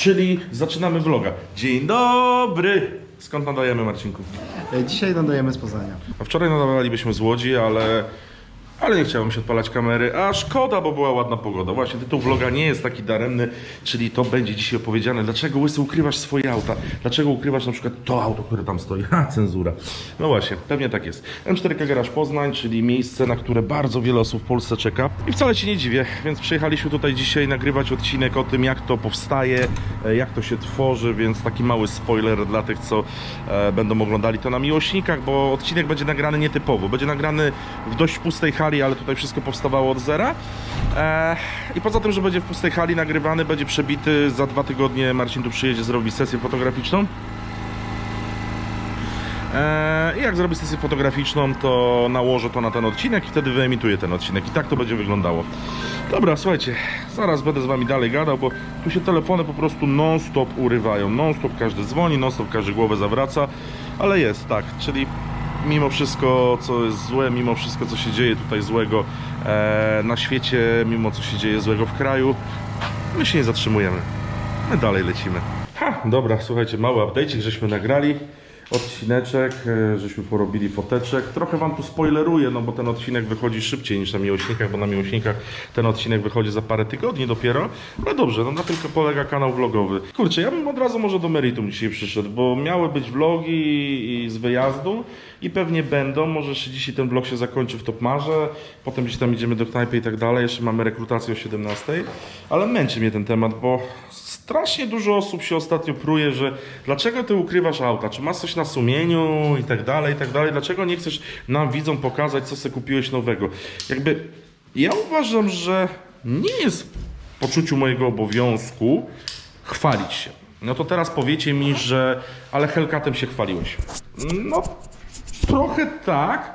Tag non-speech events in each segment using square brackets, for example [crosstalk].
czyli zaczynamy vloga. Dzień dobry! Skąd nadajemy, Marcinku? E, Dzisiaj nadajemy z Poznania. A wczoraj nadawalibyśmy z Łodzi, ale, ale nie chciałem się odpalać kamery, a szkoda, bo była ładna pogoda. Właśnie tytuł vloga nie jest taki daremny, czyli to będzie dzisiaj opowiedziane, dlaczego Łysy ukrywasz swoje auta, dlaczego ukrywasz na przykład to auto, które tam stoi, ha, cenzura. No właśnie, pewnie tak jest. M4K Garage Poznań, czyli miejsce, na które bardzo wiele osób w Polsce czeka i wcale się nie dziwię, więc przyjechaliśmy tutaj dzisiaj nagrywać odcinek o tym, jak to powstaje, e, jak to się tworzy, więc taki mały spoiler dla tych, co e, będą oglądali to na miłośnikach, bo odcinek będzie nagrany nietypowo. Będzie nagrany w dość pustej hali, ale tutaj wszystko powstawało od zera. I poza tym, że będzie w pustej hali nagrywany, będzie przebity. Za dwa tygodnie Marcin tu przyjedzie, zrobi sesję fotograficzną. I jak zrobię sesję fotograficzną, to nałożę to na ten odcinek i wtedy wyemituję ten odcinek. I tak to będzie wyglądało. Dobra, słuchajcie, zaraz będę z wami dalej gadał, bo tu się telefony po prostu non-stop urywają. Non-stop każdy dzwoni, non-stop każdy głowę zawraca, ale jest tak, czyli mimo wszystko, co jest złe, mimo wszystko, co się dzieje tutaj złego e, na świecie, mimo co się dzieje złego w kraju, my się nie zatrzymujemy. My dalej lecimy. Ha, dobra, słuchajcie, mały update, żeśmy nagrali odcineczek, e, żeśmy porobili foteczek. Trochę wam tu spoileruję, no bo ten odcinek wychodzi szybciej niż na miłośnikach, bo na miłośnikach ten odcinek wychodzi za parę tygodni dopiero. Ale dobrze, no na tym polega kanał vlogowy. Kurczę, ja bym od razu może do meritum dzisiaj przyszedł, bo miały być vlogi z wyjazdu i pewnie będą. Może jeszcze dzisiaj ten vlog się zakończy w Topmarze, potem gdzieś tam idziemy do knajpy i tak dalej. Jeszcze mamy rekrutację o 17, ale męczy mnie ten temat, bo strasznie dużo osób się ostatnio pruje, że dlaczego ty ukrywasz auta, czy masz coś na sumieniu i tak dalej, i tak dalej, dlaczego nie chcesz nam widzom pokazać, co sobie kupiłeś nowego. Jakby ja uważam, że nie jest w poczuciu mojego obowiązku chwalić się. No to teraz powiecie mi, że ale Hellcatem się chwaliłeś. No trochę tak,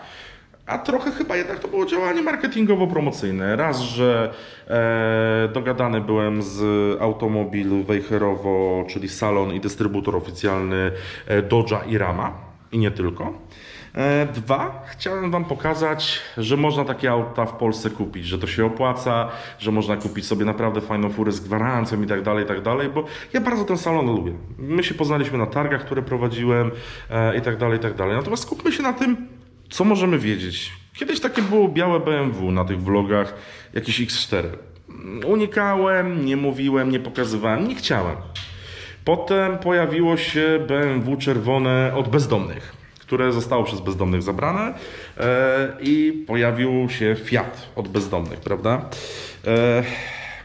a trochę chyba jednak to było działanie marketingowo-promocyjne. Raz, że e, dogadany byłem z Automobil Wejherowo, czyli salon i dystrybutor oficjalny e, Dodge'a i Rama i nie tylko. E, Dwa, chciałem Wam pokazać, że można takie auta w Polsce kupić, że to się opłaca, że można kupić sobie naprawdę fajną furę z gwarancją i tak dalej, i tak dalej, bo ja bardzo ten salon lubię. My się poznaliśmy na targach, które prowadziłem e, i tak dalej, i tak dalej. Natomiast skupmy się na tym, co możemy wiedzieć. Kiedyś takie było białe BMW na tych vlogach, jakiś X4. Unikałem, nie mówiłem, nie pokazywałem, nie chciałem. Potem pojawiło się BMW czerwone od bezdomnych, które zostało przez bezdomnych zabrane e, i pojawił się Fiat od bezdomnych, prawda?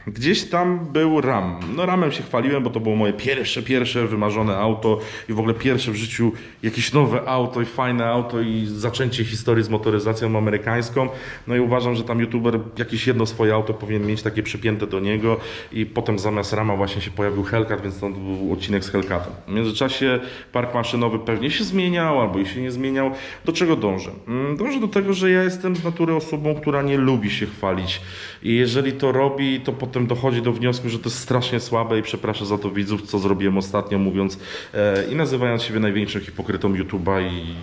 Gdzieś tam był RAM. No ramem się chwaliłem, bo to było moje pierwsze, pierwsze wymarzone auto i w ogóle pierwsze w życiu jakieś nowe auto i fajne auto i zaczęcie historii z motoryzacją amerykańską. No i uważam, że tam youtuber jakieś jedno swoje auto powinien mieć takie przypięte do niego i potem zamiast rama właśnie się pojawił Hellcat, więc to był odcinek z Hellcatem. W międzyczasie park maszynowy pewnie się zmieniał albo i się nie zmieniał. Do czego dążę? Mm, Dążę do tego, że ja jestem z natury osobą, która nie lubi się chwalić i jeżeli to robi, to potem dochodzi do wniosku, że to jest strasznie słabe i przepraszam za to widzów, co zrobiłem ostatnio mówiąc e, i nazywając siebie największym hipokrytą YouTube'a i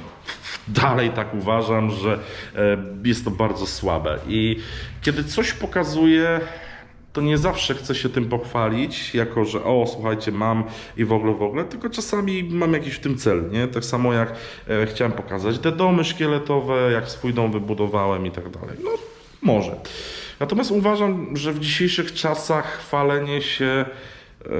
dalej tak uważam, że e, jest to bardzo słabe i kiedy coś pokazuję to nie zawsze chcę się tym pochwalić, jako że o, słuchajcie, mam i w ogóle, w ogóle, tylko czasami mam jakiś w tym cel, nie? Tak samo jak e, chciałem pokazać te domy szkieletowe, jak swój dom wybudowałem i tak dalej. No, może. Natomiast uważam, że w dzisiejszych czasach chwalenie się e,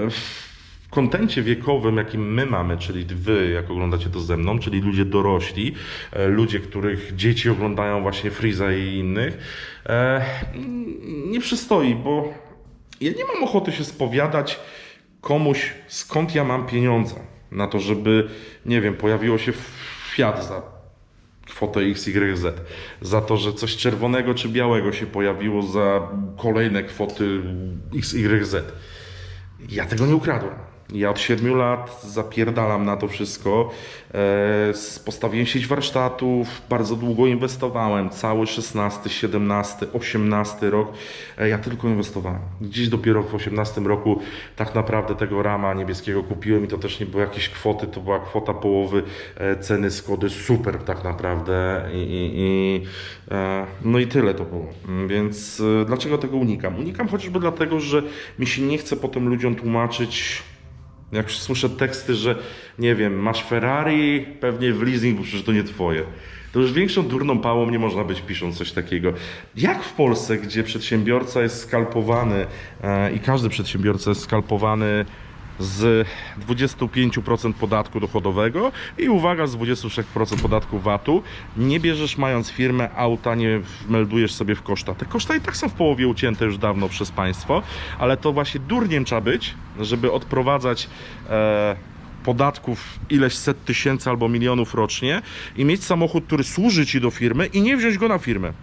w kontencie wiekowym, jakim my mamy, czyli wy, jak oglądacie to ze mną, czyli ludzie dorośli, e, ludzie, których dzieci oglądają właśnie Freeza i innych, e, nie przystoi, bo ja nie mam ochoty się spowiadać komuś, skąd ja mam pieniądze na to, żeby, nie wiem, pojawiło się Fiat za kwotę XYZ. Za to, że coś czerwonego czy białego się pojawiło za kolejne kwoty XYZ. Ja tego nie ukradłem. Ja od 7 lat zapierdalam na to wszystko. E, Postawiłem sieć warsztatów, bardzo długo inwestowałem. Cały 16, 17, 18 rok e, ja tylko inwestowałem. Gdzieś dopiero w 18 roku tak naprawdę tego rama niebieskiego kupiłem i to też nie były jakieś kwoty, to była kwota połowy e, ceny Skody. Super tak naprawdę. I, i, i, no i tyle to było. Mm, Więc dlaczego tego unikam? Unikam chociażby dlatego, że mi się nie chce potem ludziom tłumaczyć, Jak słyszę teksty, że nie wiem, masz Ferrari, pewnie w leasing, bo przecież to nie twoje. To już większą durną pałą nie można być pisząc coś takiego. Jak w Polsce, gdzie przedsiębiorca jest skalpowany e, i każdy przedsiębiorca jest skalpowany z 25% podatku dochodowego i uwaga, z 23% podatku VAT-u. Nie bierzesz mając firmę auta, nie meldujesz sobie w koszta. Te koszta i tak są w połowie ucięte już dawno przez państwo, ale to właśnie durniem trzeba być, żeby odprowadzać e, podatków ileś set tysięcy albo milionów rocznie i mieć samochód, który służy ci do firmy i nie wziąć go na firmę.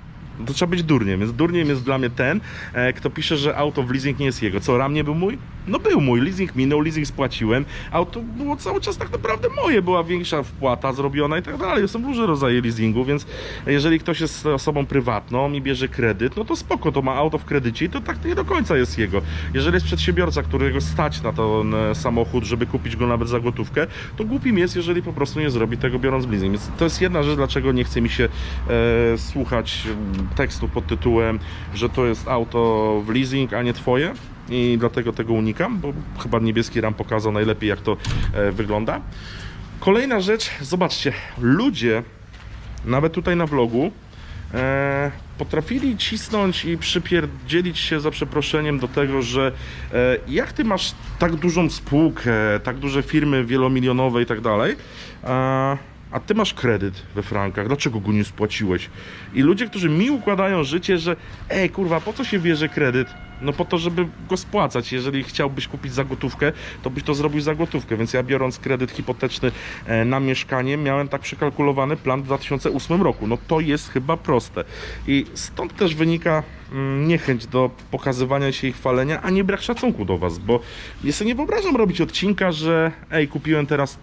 To trzeba być durniem, więc durniem jest dla mnie ten, e, kto pisze, że auto w leasing nie jest jego. Co, ram nie był mój? No był mój, leasing minął, leasing spłaciłem, auto było cały czas tak naprawdę moje, była większa wpłata zrobiona i tak dalej. Są różne rodzaje leasingu, więc jeżeli ktoś jest osobą prywatną i bierze kredyt, no to spoko, to ma auto w kredycie i to tak nie do końca jest jego. Jeżeli jest przedsiębiorca, którego stać na ten e, samochód, żeby kupić go nawet za gotówkę, to głupim jest, jeżeli po prostu nie zrobi tego biorąc leasing. Więc to jest jedna rzecz, dlaczego nie chce mi się e, słuchać tekstu pod tytułem, że to jest auto w leasing, a nie twoje. I dlatego tego unikam, bo chyba niebieski ram pokazał najlepiej, jak to e, wygląda. Kolejna rzecz, zobaczcie, ludzie, nawet tutaj na vlogu, e, potrafili cisnąć i przypierdzielić się za przeproszeniem do tego, że e, jak ty masz tak dużą spółkę, tak duże firmy wielomilionowe i tak dalej, a, a ty masz kredyt we frankach, dlaczego go nie spłaciłeś? I ludzie, którzy mi układają życie, że ej kurwa, po co się bierze kredyt? No po to, żeby go spłacać. Jeżeli chciałbyś kupić za gotówkę, to byś to zrobił za gotówkę. Więc ja biorąc kredyt hipoteczny e, na mieszkanie, miałem tak przekalkulowany plan w 2008 roku. No to jest chyba proste. I stąd też wynika mm, niechęć do pokazywania się i chwalenia, a nie brak szacunku do was, bo ja sobie nie wyobrażam robić odcinka, że ej, kupiłem teraz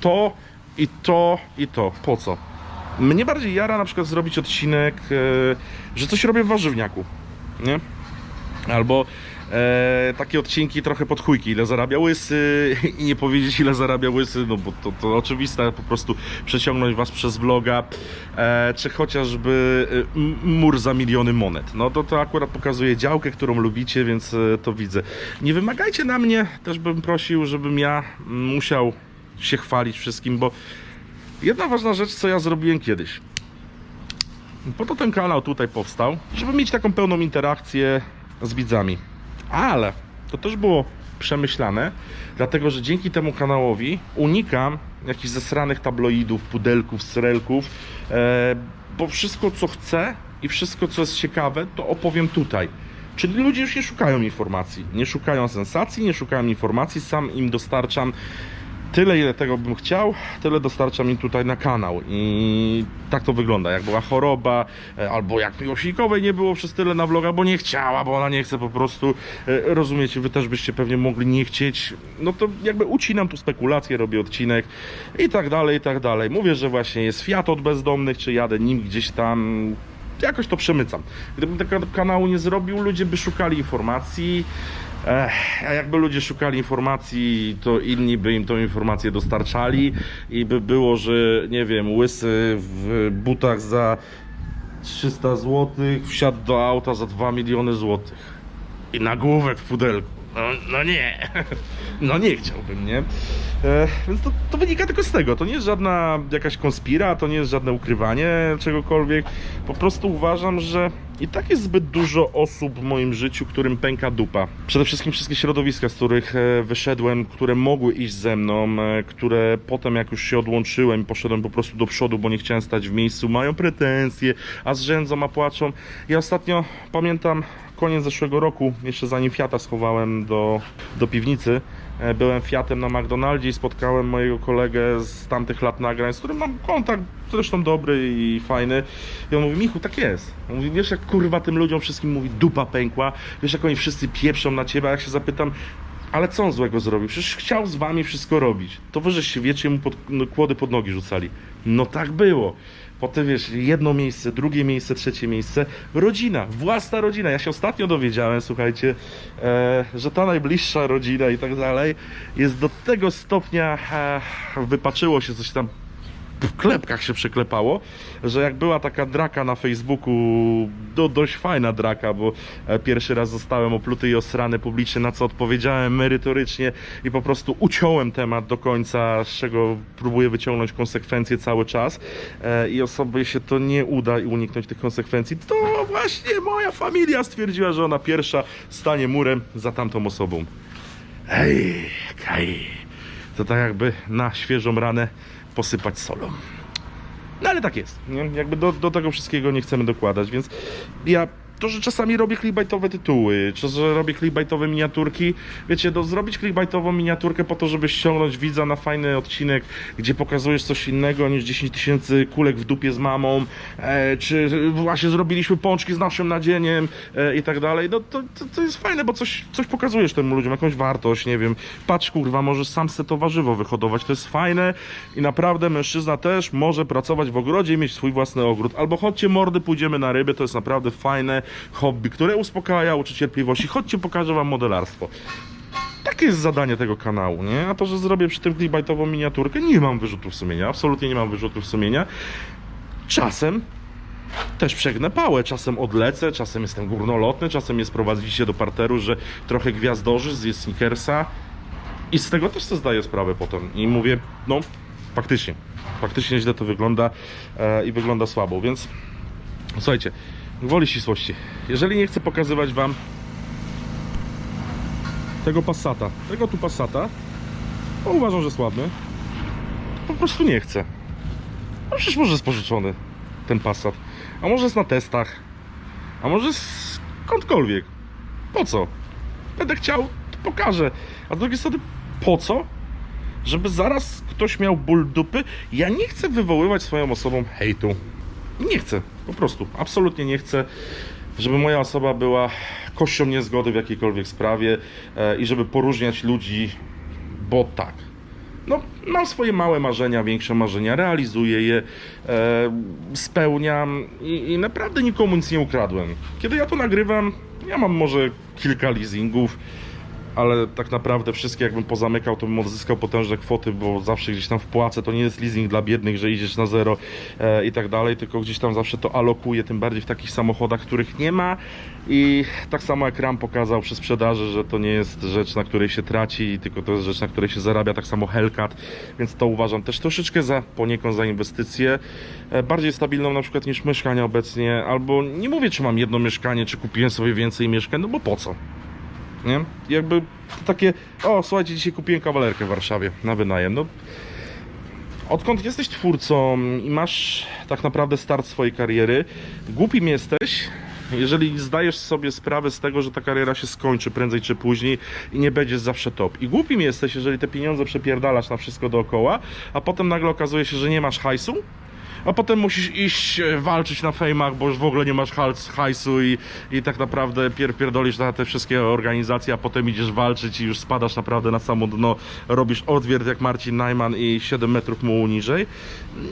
to i to i to. Po co? Mnie bardziej jara na przykład zrobić odcinek, e, że coś robię w warzywniaku. Nie? Albo e, takie odcinki trochę pod chujki, ile zarabia łysy [laughs] i nie powiedzieć ile zarabia łysy, no bo to, to oczywiste, po prostu przeciągnąć was przez vloga, e, czy chociażby e, mur za miliony monet. No to to akurat pokazuje działkę, którą lubicie, więc e, to widzę. Nie wymagajcie na mnie, też bym prosił, żebym ja musiał się chwalić wszystkim, bo jedna ważna rzecz, co ja zrobiłem kiedyś. Po to ten kanał tutaj powstał, żeby mieć taką pełną interakcję z widzami. Ale to też było przemyślane, dlatego że dzięki temu kanałowi unikam jakichś zesranych tabloidów, pudelków, srelków, e, bo wszystko co chcę i wszystko co jest ciekawe, to opowiem tutaj. Czyli ludzie już nie szukają informacji, nie szukają sensacji, nie szukają informacji, sam im dostarczam tyle, ile tego bym chciał, tyle dostarczam im tutaj na kanał. I tak to wygląda. Jak była choroba, e, albo jak miłośnikowej nie było przez tyle na vloga, bo nie chciała, bo ona nie chce po prostu. e, Rozumiecie, wy też byście pewnie mogli nie chcieć. No to jakby ucinam tu spekulacje, robię odcinek i tak dalej, i tak dalej. Mówię, że właśnie jest Fiat od bezdomnych, czy jadę nim gdzieś tam. Jakoś to przemycam. Gdybym tego kanału nie zrobił, ludzie by szukali informacji. Ech, a jakby ludzie szukali informacji, to inni by im tą informację dostarczali i by było, że nie wiem, łysy w butach za 300 zł wsiadł do auta za 2 miliony złotych i nagłówek w pudelku. No, no nie, [laughs] no nie chciałbym, nie? E, więc to, to wynika tylko z tego. To nie jest żadna jakaś konspira, to nie jest żadne ukrywanie czegokolwiek. Po prostu uważam, że i tak jest zbyt dużo osób w moim życiu, którym pęka dupa. Przede wszystkim wszystkie środowiska, z których e, wyszedłem, które mogły iść ze mną, e, które potem jak już się odłączyłem i poszedłem po prostu do przodu, bo nie chciałem stać w miejscu, mają pretensje, a zrzędzą, a płaczą. Ja ostatnio pamiętam koniec zeszłego roku, jeszcze zanim Fiata schowałem do, do piwnicy, byłem Fiatem na McDonaldzie i spotkałem mojego kolegę z tamtych lat nagrań, z którym mam kontakt, zresztą dobry i fajny. I on mówi, Michu, tak jest. On mówi, wiesz jak kurwa tym ludziom wszystkim mówi, dupa pękła, wiesz jak oni wszyscy pieprzą na ciebie, a jak się zapytam, ale co on złego zrobił? Przecież chciał z wami wszystko robić. To wy żeście wiecznie mu pod, no, kłody pod nogi rzucali. No tak było. Potem wiesz, jedno miejsce, drugie miejsce, trzecie miejsce. Rodzina, własna rodzina. Ja się ostatnio dowiedziałem, słuchajcie, e, że ta najbliższa rodzina i tak dalej jest do tego stopnia, e, wypaczyło się coś tam w klepkach się przeklepało, że jak była taka draka na Facebooku, do, dość fajna draka, bo e, pierwszy raz zostałem opluty i osrany publicznie, na co odpowiedziałem merytorycznie i po prostu uciąłem temat do końca, z czego próbuję wyciągnąć konsekwencje cały czas e, i osobie się to nie uda i uniknąć tych konsekwencji, to właśnie moja familia stwierdziła, że ona pierwsza stanie murem za tamtą osobą. Ej, kaj. To tak jakby na świeżą ranę posypać solą. No ale tak jest. Nie? Jakby do, do tego wszystkiego nie chcemy dokładać, więc ja to, że czasami robię clickbaitowe tytuły, czy że robię clickbaitowe miniaturki, wiecie, do zrobić clickbaitową miniaturkę po to, żeby ściągnąć widza na fajny odcinek, gdzie pokazujesz coś innego niż 10 tysięcy kulek w dupie z mamą, e, czy właśnie zrobiliśmy pączki z naszym nadzieniem e, i tak dalej, no to, to, to jest fajne, bo coś, coś pokazujesz tym ludziom, jakąś wartość, nie wiem, patrz kurwa, możesz sam se to warzywo wyhodować, to jest fajne. I naprawdę mężczyzna też może pracować w ogrodzie i mieć swój własny ogród, albo chodźcie mordy, pójdziemy na ryby, to jest naprawdę fajne hobby, które uspokaja, uczy cierpliwości, chodźcie pokażę wam modelarstwo. Takie jest zadanie tego kanału, nie? A to, że zrobię przy tym clickbaitową miniaturkę, nie mam wyrzutów sumienia, absolutnie nie mam wyrzutów sumienia. Czasem też przegnę pałę, czasem odlecę, czasem jestem górnolotny, czasem mnie sprowadzicie do parteru, że trochę gwiazdorzy, zje sneakersa i z tego też sobie zdaję sprawę potem i mówię, no faktycznie, faktycznie źle to wygląda e, i wygląda słabo, więc słuchajcie, gwoli ścisłości, jeżeli nie chcę pokazywać wam tego Passata, tego tu Passata, bo uważam, że słabny, po prostu nie chcę. No przecież może jest pożyczony ten Passat. A może jest na testach. A może skądkolwiek. Po co? Będę chciał, to pokażę. A z drugiej strony, po co? Żeby zaraz ktoś miał ból dupy. Ja nie chcę wywoływać swoją osobą hejtu. Nie chcę. Po prostu. Absolutnie nie chcę, żeby moja osoba była kością niezgody w jakiejkolwiek sprawie e, i żeby poróżniać ludzi, bo tak no, mam swoje małe marzenia, większe marzenia, realizuję je, e, spełniam i, i naprawdę nikomu nic nie ukradłem. Kiedy ja to nagrywam, ja mam może kilka leasingów, ale tak naprawdę wszystkie jakbym pozamykał, to bym odzyskał potężne kwoty, bo zawsze gdzieś tam wpłacę, to nie jest leasing dla biednych, że idziesz na zero e, i tak dalej, tylko gdzieś tam zawsze to alokuję, tym bardziej w takich samochodach, których nie ma. I tak samo jak Ram pokazał przy sprzedaży, że to nie jest rzecz, na której się traci, tylko to jest rzecz, na której się zarabia, tak samo Hellcat, więc to uważam też troszeczkę za poniekąd za inwestycję, e, bardziej stabilną na przykład niż mieszkania obecnie, albo nie mówię, czy mam jedno mieszkanie, czy kupiłem sobie więcej mieszkań, no bo po co? Nie? Jakby takie, o słuchajcie, dzisiaj kupiłem kawalerkę w Warszawie na wynajem, no odkąd jesteś twórcą i masz tak naprawdę start swojej kariery, głupim jesteś, jeżeli zdajesz sobie sprawę z tego, że ta kariera się skończy prędzej czy później i nie będziesz zawsze top. I głupim jesteś, jeżeli te pieniądze przepierdalasz na wszystko dookoła, a potem nagle okazuje się, że nie masz hajsu, a potem musisz iść e, walczyć na fejmach, bo już w ogóle nie masz hajs- hajsu i, i tak naprawdę pier, pierdolisz na te wszystkie organizacje, a potem idziesz walczyć i już spadasz naprawdę na samo dno, robisz odwiert jak Marcin Najman i 7 metrów mu niżej.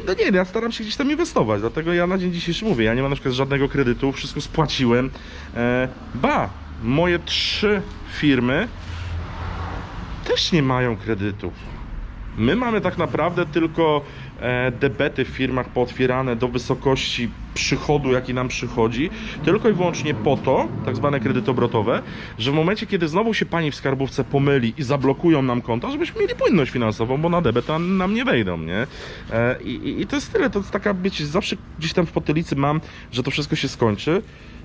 No nie, ja staram się gdzieś tam inwestować, dlatego ja na dzień dzisiejszy mówię, ja nie mam na przykład żadnego kredytu, wszystko spłaciłem. E, ba, moje trzy firmy też nie mają kredytów. My mamy tak naprawdę tylko debety w firmach pootwierane do wysokości przychodu, jaki nam przychodzi, tylko i wyłącznie po to, tak zwane kredyty obrotowe, że w momencie, kiedy znowu się pani w skarbówce pomyli i zablokują nam konta, żebyśmy mieli płynność finansową, bo na debet nam- nam nie wejdą, nie? E, i, i- I to jest tyle, to jest taka, wiecie, zawsze gdzieś tam w potylicy mam, że to wszystko się skończy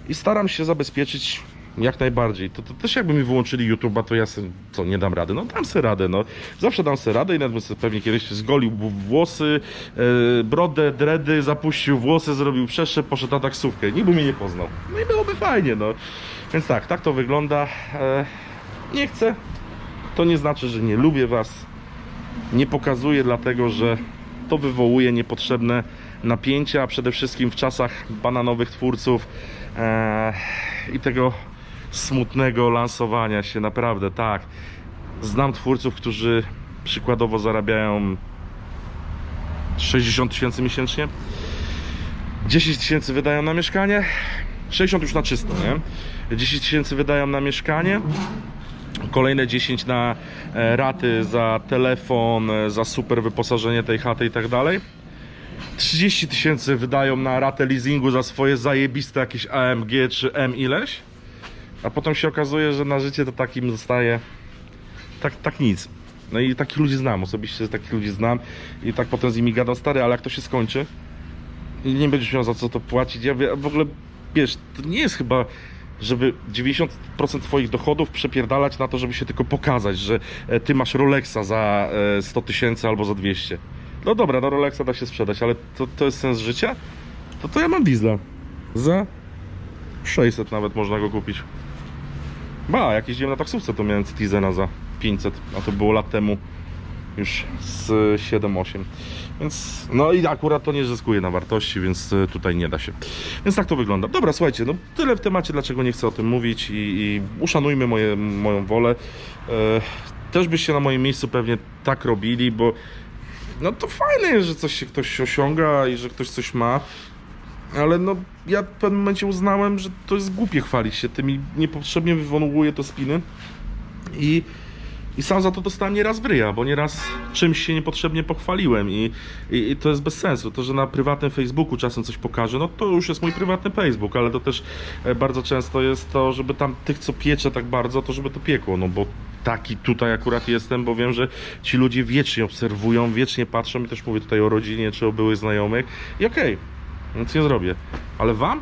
i staram się zabezpieczyć jak najbardziej. To, to też jakby mi wyłączyli YouTube'a, to ja se, co, nie dam rady? No dam sobie radę, no. Zawsze dam sobie radę i nawet sobie pewnie kiedyś zgolił włosy, e, brodę, dredy, zapuścił włosy, zrobił przeszczep, poszedł na taksówkę. Nikt by mnie nie poznał. No i byłoby fajnie, no. Więc tak, tak to wygląda. E, nie chcę. To nie znaczy, że nie lubię was. Nie pokazuję dlatego, że to wywołuje niepotrzebne napięcia, przede wszystkim w czasach bananowych twórców e, i tego smutnego lansowania się, naprawdę tak. Znam twórców, którzy przykładowo zarabiają 60 tysięcy miesięcznie, 10 tysięcy wydają na mieszkanie, 60 już na czysto, nie? 10 tysięcy wydają na mieszkanie, kolejne 10 na e, raty za telefon, e, za super wyposażenie tej chaty i tak dalej. 30 tysięcy wydają na ratę leasingu za swoje zajebiste jakieś AMG czy M ileś, a potem się okazuje, że na życie to takim zostaje tak, tak nic. No i takich ludzi znam, osobiście takich ludzi znam i tak potem z nimi gadam, stary, ale jak to się skończy i nie będziesz miał za co to płacić, ja w ogóle, wiesz, to nie jest chyba żeby 90% twoich dochodów przepierdalać na to, żeby się tylko pokazać, że e, ty masz Rolexa za e, 100 tysięcy albo za 200. No dobra, no Rolexa da się sprzedać, ale to, to jest sens życia? To to ja mam diesla. Za 600 nawet można go kupić. Ba, jak jeździłem na taksówce, to miałem Citizena za 500, a to było lat temu już z 7-8. Więc no i akurat to nie zyskuje na wartości, więc e, tutaj nie da się. Więc tak to wygląda. Dobra, słuchajcie, no tyle w temacie, dlaczego nie chcę o tym mówić i, i uszanujmy moje, moją wolę. E, też byście na moim miejscu pewnie tak robili, bo no to fajne jest, że coś się ktoś osiąga i że ktoś coś ma. Ale no, ja w pewnym momencie uznałem, że to jest głupie chwalić się tym i niepotrzebnie wywołuje to spiny. I, I sam za to dostałem nieraz w ryja, bo nieraz czymś się niepotrzebnie pochwaliłem i, i, i to jest bez sensu. To, że na prywatnym Facebooku czasem coś pokażę, no to już jest mój prywatny Facebook, ale to też e, bardzo często jest to, żeby tam tych, co piecze tak bardzo, to żeby to piekło, no bo taki tutaj akurat jestem, bo wiem, że ci ludzie wiecznie obserwują, wiecznie patrzą i też mówię tutaj o rodzinie czy o byłych znajomych i okej, nic nie zrobię. Ale wam?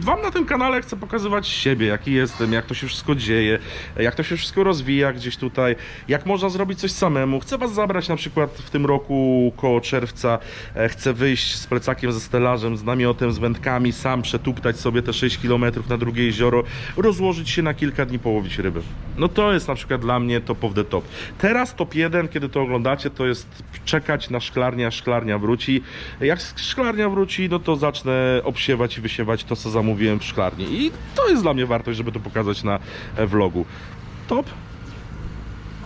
Wam na tym kanale chcę pokazywać siebie, jaki jestem, jak to się wszystko dzieje, jak to się wszystko rozwija gdzieś tutaj, jak można zrobić coś samemu. Chcę Was zabrać na przykład w tym roku koło czerwca. e, Chcę wyjść z plecakiem, ze stelażem, z namiotem, z wędkami, sam przetuptać sobie te 6 km na drugie jezioro, rozłożyć się na kilka dni, połowić ryby. No to jest na przykład dla mnie top of the top. Teraz top 1, kiedy to oglądacie, to jest czekać na szklarnię, aż szklarnia wróci. Jak szklarnia wróci, no to zacznę obsiewać i wysiewać to, co zamówiłem w szklarni. I to jest dla mnie wartość, żeby to pokazać na e, vlogu. Top.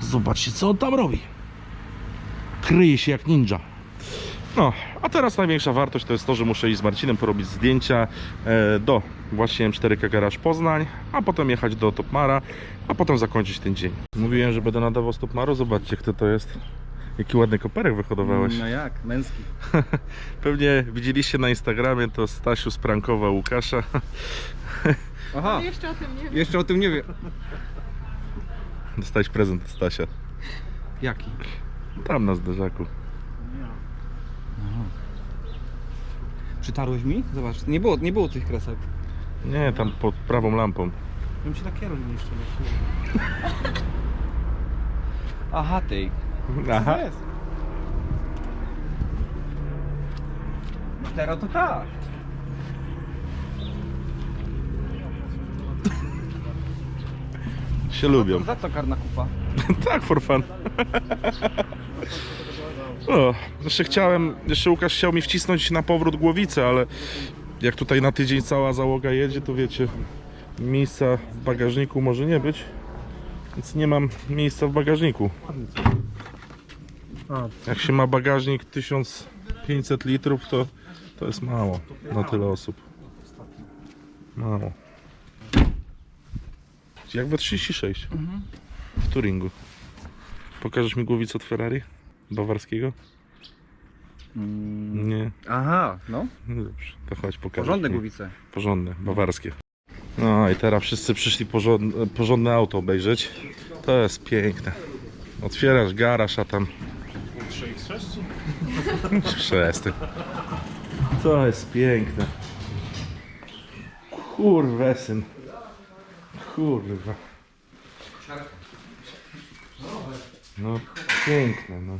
Zobaczcie, co on tam robi. Kryje się jak ninja. No, a teraz największa wartość to jest to, że muszę iść z Marcinem porobić zdjęcia e, do właśnie M4K Garage Poznań, a potem jechać do Topmara, a potem zakończyć ten dzień. Mówiłem, że będę nadawał z Topmaru, zobaczcie kto to jest. Jaki ładny koperek wyhodowałeś. No jak, męski. [laughs] Pewnie widzieliście na Instagramie, to Stasiu sprankował Łukasza. [laughs] Aha, Jeszcze o tym nie wiem. jeszcze o tym nie wiem. Dostałeś prezent od Stasia. Jaki? Tam na zderzaku. Przytarłeś mi? Zobacz, nie było, nie było tych kresek. Nie, tam pod prawą lampą. Bym się tak kierunk jeszcze [laughs] Aha, tej. Aha. jest? Teraz to tak. Się lubią. Za co karna kupa? [laughs] tak, for fun. O, jeszcze chciałem, jeszcze Łukasz chciał mi wcisnąć na powrót głowicę, ale jak tutaj na tydzień cała załoga jedzie, to wiecie, miejsca w bagażniku może nie być, więc nie mam miejsca w bagażniku. Jak się ma bagażnik 1500 litrów, to to jest mało na tyle osób. Mało. Jak we 36 w Turingu. Pokażesz mi głowicę od Ferrari? Bawarskiego? Nie. Aha, no. No dobrze, to chodź pokażę. Porządne głowice. Porządne, bawarskie. No i teraz wszyscy przyszli porządne, porządne auto obejrzeć. To jest piękne. Otwierasz garaż, a tam... 3x6? To jest piękne. Kurwesyn. Kurwa. No, piękne, no.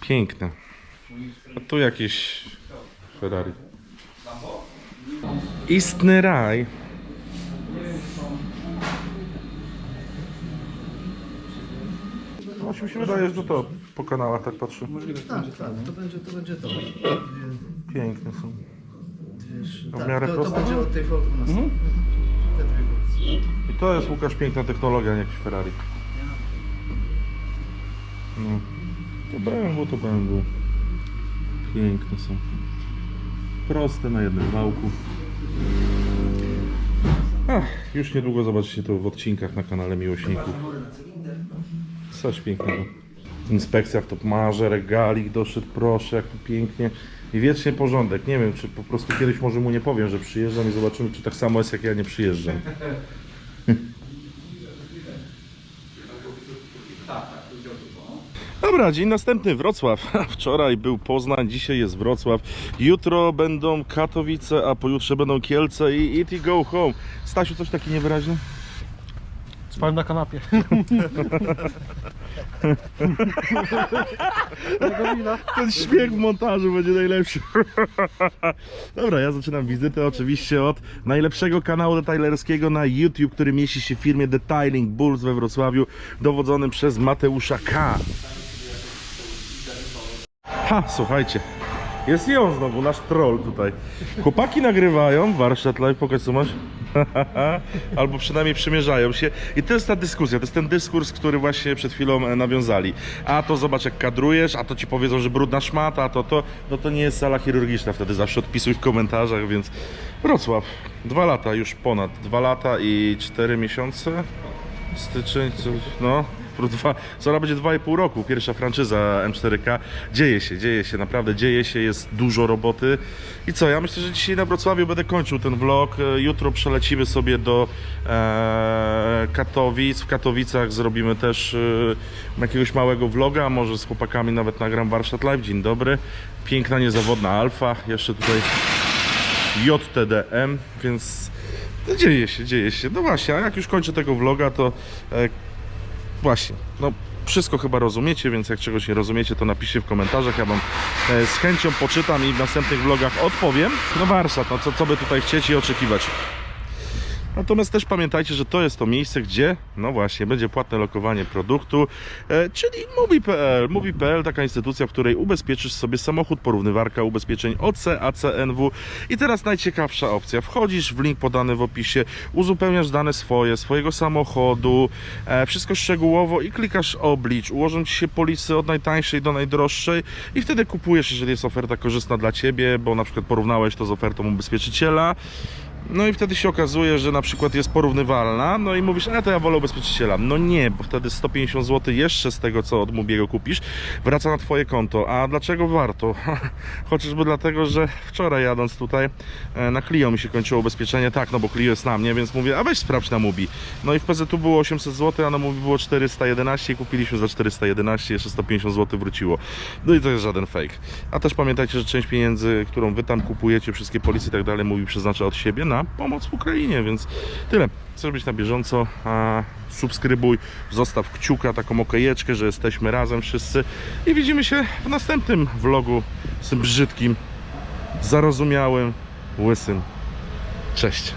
Piękne. A tu jakieś Ferrari. Istny raj. Mi się wydaje, że to po kanałach tak patrzę. Tak, tak, to będzie to. Będzie to. Piękne są. Wiesz, A w tak, miarę to, to proste? będzie od tej na mhm. Te dwie wersje. I to jest Łukasz piękna technologia, nie jakiś Ferrari. No. To BMW, to BMW. Piękne są. Proste na jednym wałku. Ach, już niedługo zobaczycie to w odcinkach na kanale Miłośników. Coś pięknego. Inspekcja w Topmarze, regalik doszedł, proszę, jak tu pięknie. I wiecznie porządek. Nie wiem, czy po prostu kiedyś może mu nie powiem, że przyjeżdżam i zobaczymy, czy tak samo jest, jak ja nie przyjeżdżam. [laughs] Dobra, dzień następny Wrocław. [laughs] Wczoraj był Poznań, dzisiaj jest Wrocław. Jutro będą Katowice, a pojutrze będą Kielce i Eat i Go Home. Stasiu, coś taki niewyraźny? Spałem na kanapie. [laughs] [laughs] Ten śmiech w montażu będzie najlepszy. [laughs] Dobra, ja zaczynam wizytę oczywiście od najlepszego kanału detailerskiego na YouTube, który mieści się w firmie Detailing Bulls we Wrocławiu, dowodzonym przez Mateusza K. Ha, słuchajcie. Jest on znowu, nasz troll tutaj. Chłopaki nagrywają, warsztat live, pokaż co masz. [laughs] Albo przynajmniej przymierzają się. I to jest ta dyskusja, to jest ten dyskurs, który właśnie przed chwilą e, nawiązali. A to zobacz jak kadrujesz, a to ci powiedzą, że brudna szmata, a to to. No to nie jest sala chirurgiczna wtedy, zawsze odpisuj w komentarzach, więc Wrocław. Dwa lata, już ponad. Dwa lata i cztery miesiące. Styczeń, coś, no. Dwa, zaraz będzie 2,5 roku, pierwsza franczyza M4K. Dzieje się, dzieje się, naprawdę dzieje się, jest dużo roboty. I co, ja myślę, że dzisiaj na Wrocławiu będę kończył ten vlog. Jutro przelecimy sobie do e, Katowic. W Katowicach zrobimy też e, jakiegoś małego vloga, może z chłopakami nawet nagram warsztat live. Dzień dobry. Piękna, niezawodna Alfa. Jeszcze tutaj JTDM, więc no dzieje się, dzieje się. No właśnie, a jak już kończę tego vloga, to e, właśnie, no wszystko chyba rozumiecie, więc jak czegoś nie rozumiecie, to napiszcie w komentarzach, ja wam e, z chęcią poczytam i w następnych vlogach odpowiem. No warsztat, no co, co by tutaj chcieć i oczekiwać. Natomiast też pamiętajcie, że to jest to miejsce, gdzie, no właśnie, będzie płatne lokowanie produktu, e, czyli Mubi.pl. Mubi.pl, taka instytucja, w której ubezpieczysz sobie samochód, porównywarka ubezpieczeń OC, ACNW. I teraz najciekawsza opcja. Wchodzisz w link podany w opisie, uzupełniasz dane swoje, swojego samochodu, e, wszystko szczegółowo i klikasz oblicz. Ułożą ci się polisy od najtańszej do najdroższej i wtedy kupujesz, jeżeli jest oferta korzystna dla ciebie, bo na przykład porównałeś to z ofertą ubezpieczyciela. No i wtedy się okazuje, że na przykład jest porównywalna, no i mówisz, a to ja wolę ubezpieczyciela. No nie, bo wtedy 150 zł jeszcze z tego, co od Mubiego kupisz, wraca na twoje konto. A dlaczego warto? [laughs] Chociażby dlatego, że wczoraj jadąc tutaj e, na Clio mi się kończyło ubezpieczenie, tak, no bo Clio jest na mnie, więc mówię, a weź sprawdź na Mubi. No i w PZU było 800 zł, a na Mubi było 411 i kupiliśmy za 411, jeszcze 150 zł wróciło. No i to jest żaden fake. A też pamiętajcie, że część pieniędzy, którą wy tam kupujecie, wszystkie polisy i tak dalej, Mubi przeznacza od siebie na pomoc w Ukrainie, więc tyle. Chcesz być na bieżąco, a subskrybuj, zostaw kciuka, taką okejeczkę, że jesteśmy razem wszyscy i widzimy się w następnym vlogu z tym brzydkim, zarozumiałym, łysym. Cześć.